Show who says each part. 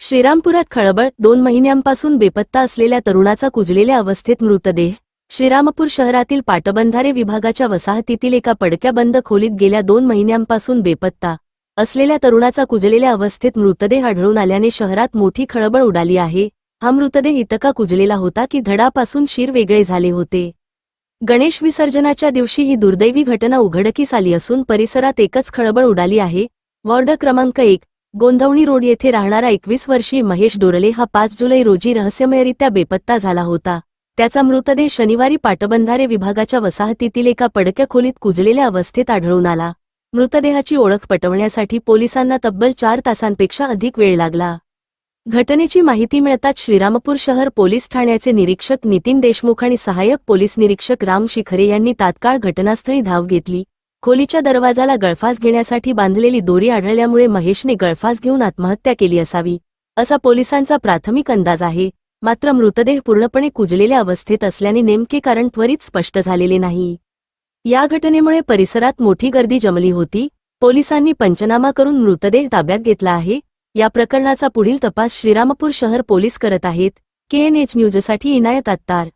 Speaker 1: श्रीरामपुरात खळबळ दोन महिन्यांपासून बेपत्ता असलेल्या तरुणाचा कुजलेल्या अवस्थेत मृतदेह. श्रीरामपूर शहरातील पाटबंधारे विभागाच्या वसाहतीतील एका पडक्या बंद खोलीत गेल्या दोन महिन्यांपासून बेपत्ता असलेल्या तरुणाचा कुजलेल्या अवस्थेत मृतदेह आढळून आल्याने शहरात मोठी खळबळ उडाली आहे. हा मृतदेह इतका कुजलेला होता की धडापासून शिर वेगळे झाले होते. गणेश विसर्जनाच्या दिवशी ही दुर्दैवी घटना उघडकीस आली असून परिसरात एकच खळबळ उडाली आहे वॉर्ड क्रमांक एक गोंधवणी रोड येथे राहणारा एकवीस वर्षीय महेश डोरले हा पाच जुलै रोजी रहस्यमयरित्या बेपत्ता झाला होता. त्याचा मृतदेह शनिवारी पाटबंधारे विभागाच्या वसाहतीतील एका पडक्या खोलीत कुजलेल्या अवस्थेत आढळून आला. मृतदेहाची ओळख पटवण्यासाठी पोलिसांना तब्बल चार तासांपेक्षा अधिक वेळ लागला. घटनेची माहिती मिळताच श्रीरामपूर शहर पोलीस ठाण्याचे निरीक्षक नितीन देशमुख आणि सहाय्यक पोलीस निरीक्षक राम शिखरे यांनी तात्काळ घटनास्थळी धाव घेतली. खोलीच्या दरवाजाला गळफास घेण्यासाठी बांधलेली दोरी आढळल्यामुळे महेशने गळफास घेऊन आत्महत्या केली असावी असा पोलिसांचा प्राथमिक अंदाज आहे. मात्र मृतदेह पूर्णपणे कुजलेल्या अवस्थेत असल्याने नेमके कारण त्वरित स्पष्ट झालेले नाही. या घटनेमुळे परिसरात मोठी गर्दी जमली होती. पोलिसांनी पंचनामा करून मृतदेह ताब्यात घेतला आहे. या प्रकरणाचा पुढील तपास श्रीरामपूर शहर पोलीस करत आहेत. केएनएच न्यूजसाठी इनायत अत्तार.